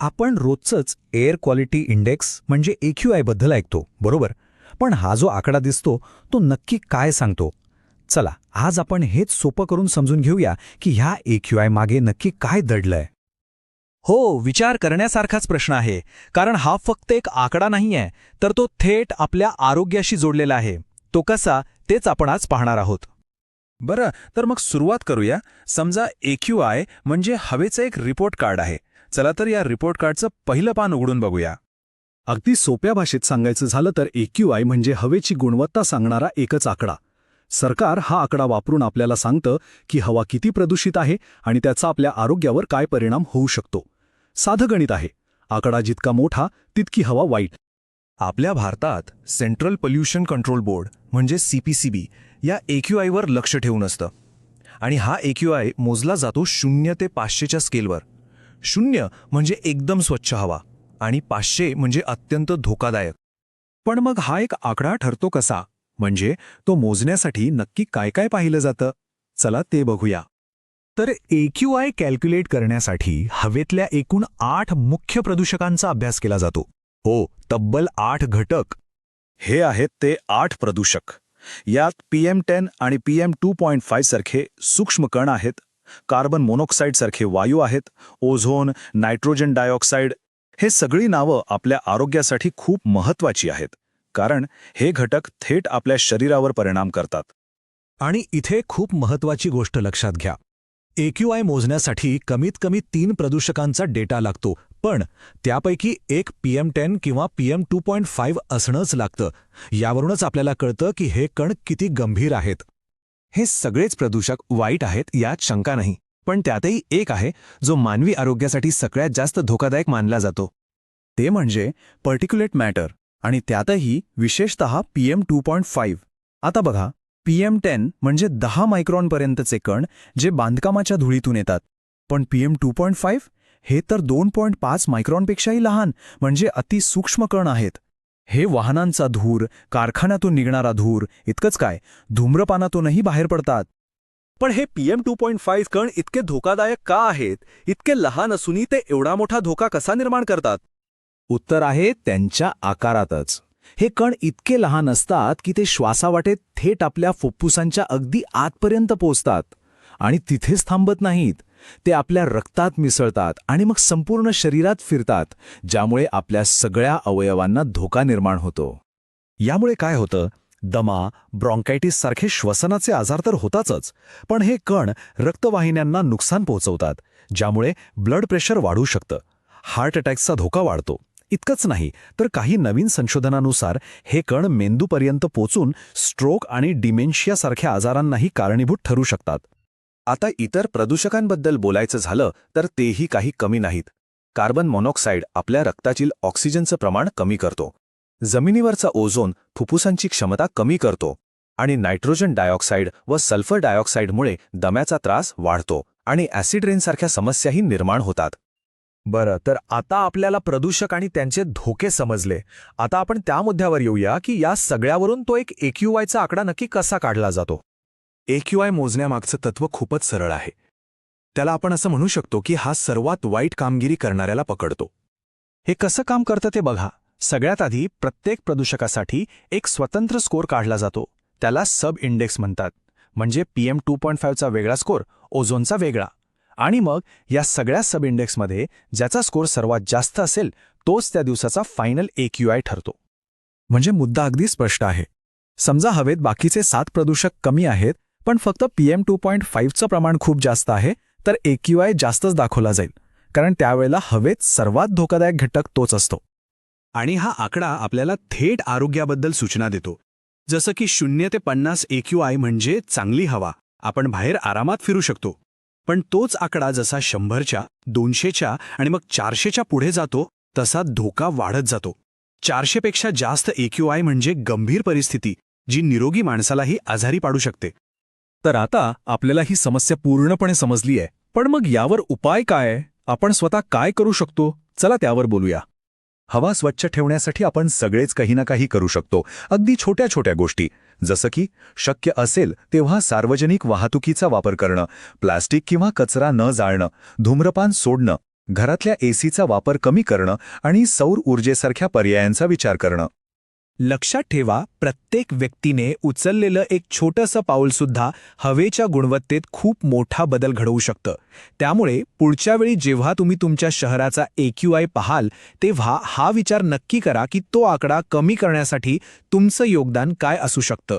आपण रोजचंच air quality index म्हणजे AQI बद्दल ऐकतो बरोबर? पण हा जो आकडा दिसतो तो नक्की काय सांगतो? चला आज आपण हेच सोपं करून समजून घेऊया की ह्या AQI मागे नक्की काय दडलंय. हो विचार करण्यासारखाच प्रश्न आहे कारण हा फक्त एक आकडा नाहीये तर तो थेट आपल्या आरोग्याशी जोडलेला आहे. तो कसा तेच आपण आज पाहणार आहोत. बरं तर मग सुरुवात करूया. समजा AQI म्हणजे हवेचं एक रिपोर्ट कार्ड आहे. चला तर या रिपोर्ट कार्डचं पहिलं पान उघडून बघूया. अगदी सोप्या भाषेत सांगायचं झालं तर एक्यूआय म्हणजे हवेची गुणवत्ता सांगणारा एकच आकडा. सरकार हा आकडा वापरून आपल्याला सांगतं की हवा किती प्रदूषित आहे आणि त्याचा आपल्या आरोग्यावर काय परिणाम होऊ शकतो. साधं गणित आहे. आकडा जितका मोठा तितकी हवा वाईट. आपल्या भारतात सेंट्रल पोल्युशन कंट्रोल बोर्ड म्हणजे सीपीसीबी या एक्यूआयवर लक्ष ठेवून असतं. आणि हा एक्यूआय मोजला जातो शून्य ते पाचशेच्या स्केलवर शून्य म्हणजे एकदम स्वच्छ हवा आणि पाचशे म्हणजे अत्यंत धोकादायक. पण मग हा एक आकडा ठरतो कसा? म्हणजे तो मोजण्यासाठी नक्की काय काय पाहिलं जातं? चला ते बघूया. तर AQI कॅल्क्युलेट करण्यासाठी हवेतल्या एकूण आठ मुख्य प्रदूषकांचा अभ्यास केला जातो. हो तब्बल आठ घटक. हे आहेत ते आठ प्रदूषक. यात पीएम टेन आणि पीएम टू पॉईंट फाय सारखे सूक्ष्म कण आहेत कार्बन मोनॉक्साईड सारखे वायू आहेत ओझोन नायट्रोजन डायऑक्साईड हे सगळी नावं आपल्या आरोग्यासाठी खूप महत्वाची आहेत कारण हे घटक थेट आपल्या शरीरावर परिणाम करतात. आणि इथे खूप महत्वाची गोष्ट लक्षात घ्या. एक्यूआय मोजण्यासाठी कमीत कमी तीन प्रदूषकांचा डेटा लागतो पण त्यापैकी एक पीएम टेन किंवा पीएम टू पॉईंट फाईव्ह असणंच लागतं. यावरूनच आपल्याला कळतं की हे कण किती गंभीर आहेत. हे सगळेच प्रदूषक वाईट आहेत यात शंका नाही पण त्यातही एक आहे जो मानवी आरोग्यासाठी सगळ्यात जास्त धोकादायक मानला जातो. ते म्हणजे पर्टिक्युलेट मॅटर आणि त्यातही विशेषतः पीएम टू पॉईंट फाईव्ह आता बघा पीएम टेन म्हणजे दहा मायक्रॉनपर्यंतचे कण जे बांधकामाच्या धुळीतून येतात. पण पीएम टू पॉईंट फाईव्ह हे तर दोन पॉईंट पाच मायक्रॉनपेक्षाही लहान म्हणजे अतिसूक्ष्म कण आहेत. हे वाहनांचा धूर कारखान्यातून निघणारा धूर इतकंच काय? धूम्रपानातूनही बाहेर पडतात. पण हे पीएम टू पॉईंट फाईव्ह कण इतके धोकादायक का आहेत? इतके लहान असूनही ते एवढा मोठा धोका कसा निर्माण करतात? उत्तर आहे त्यांच्या आकारातच. हे कण इतके लहान असतात की ते श्वासावाटेत थेट आपल्या फुफ्फुसांच्या अगदी आतपर्यंत पोचतात आणि तिथेच थांबत नाहीत. ते आपल्या रक्तात मिसळतात आणि मग संपूर्ण शरीरात फिरतात ज्यामुळे आपल्या सगळ्या अवयवांना धोका निर्माण होतो. यामुळे काय होतं? दमा ब्रॉन्कायटिस सारखे श्वसनाचे आजार तर होतातच पण हे कण रक्तवाहिन्यांना नुकसान पोहोचवतात ज्यामुळे ब्लड प्रेशर वाढू शकतं. हार्ट अटॅकचा धोका वाढतो. इतकंच नाही तर काही नवीन संशोधनानुसार हे कण मेंदूपर्यंत पोचून स्ट्रोक आणि डिमेन्शियासारख्या आजारांनाही कारणीभूत ठरू शकतात. आता इतर प्रदूषकांबद्दल बोलायचं झालं तर तेही काही कमी नाहीत. कार्बन मोनॉक्साईड आपल्या रक्तातील ऑक्सिजनचं प्रमाण कमी करतो. जमिनीवरचा ओझोन फुफ्फुसांची क्षमता कमी करतो आणि नायट्रोजन डायऑक्साईड व सल्फर डायऑक्साईडमुळे दम्याचा त्रास वाढतो आणि ॲसिड रेनसारख्या समस्याही निर्माण होतात. बरं तर आता आपल्याला प्रदूषक आणि त्यांचे धोके समजले. आता आपण त्या मुद्द्यावर येऊया की या सगळ्यावरून तो एक एक्यूवायचा आकडा नक्की कसा काढला जातो? AQI मोजण्यामागचं तत्व खूपच सरळ आहे. त्याला आपण असं म्हणू शकतो की हा सर्वात वाईट कामगिरी करणाऱ्याला पकडतो. हे कसं काम करतं ते बघा. सगळ्यात आधी प्रत्येक प्रदूषकासाठी एक स्वतंत्र स्कोर काढला जातो. त्याला सब इंडेक्स म्हणतात. म्हणजे पीएम टू पॉईंट फाईव्हचा वेगळा स्कोर ओझोनचा वेगळा. आणि मग या सगळ्या सब इंडेक्समध्ये ज्याचा स्कोर सर्वात जास्त असेल तोच त्या दिवसाचा फायनल AQI ठरतो. म्हणजे मुद्दा अगदी स्पष्ट आहे. समजा हवेत बाकीचे सात प्रदूषक कमी आहेत पण फक्त पीएम टू पॉईंट फाईव्हचं प्रमाण खूप जास्त आहे तर AQI जास्तच दाखवला जाईल कारण त्यावेळेला हवेत सर्वात धोकादायक घटक तोच असतो. आणि हा आकडा आपल्याला थेट आरोग्याबद्दल सूचना देतो. जसं की शून्य ते पन्नास AQI म्हणजे चांगली हवा आपण बाहेर आरामात फिरू शकतो. पण तोच आकडा जसा शंभरच्या दोनशेच्या आणि मग चारशेच्या पुढे जातो तसा धोका वाढत जातो. चारशेपेक्षा जास्त AQI म्हणजे गंभीर परिस्थिती जी निरोगी माणसालाही आजारी पाडू शकते. तर आता आपल्याला ही समस्या पूर्णपणे समजली आहे. पण मग यावर उपाय काय? आपण स्वतः काय करू शकतो? चला त्यावर बोलूया. हवा स्वच्छ ठेवण्यासाठी आपण सगळेच काही ना काही करू शकतो. अगदी छोट्या छोट्या गोष्टी. जसं की शक्य असेल तेव्हा सार्वजनिक वाहतुकीचा वापर करणं प्लास्टिक किंवा कचरा न जाळणं धूम्रपान सोडणं घरातल्या एसीचा वापर कमी करणं आणि सौर ऊर्जेसारख्या पर्यायांचा विचार करणं. लक्षात ठेवा प्रत्येक व्यक्तीने उचललेलं एक छोटंसं पाऊलसुद्धा हवेच्या गुणवत्तेत खूप मोठा बदल घडवू शकतं. त्यामुळे पुढच्या वेळी जेव्हा तुम्ही तुमच्या शहराचा एक्यूआय पाहाल तेव्हा हा विचार नक्की करा की तो आकडा कमी करण्यासाठी तुमचं योगदान काय असू शकतं.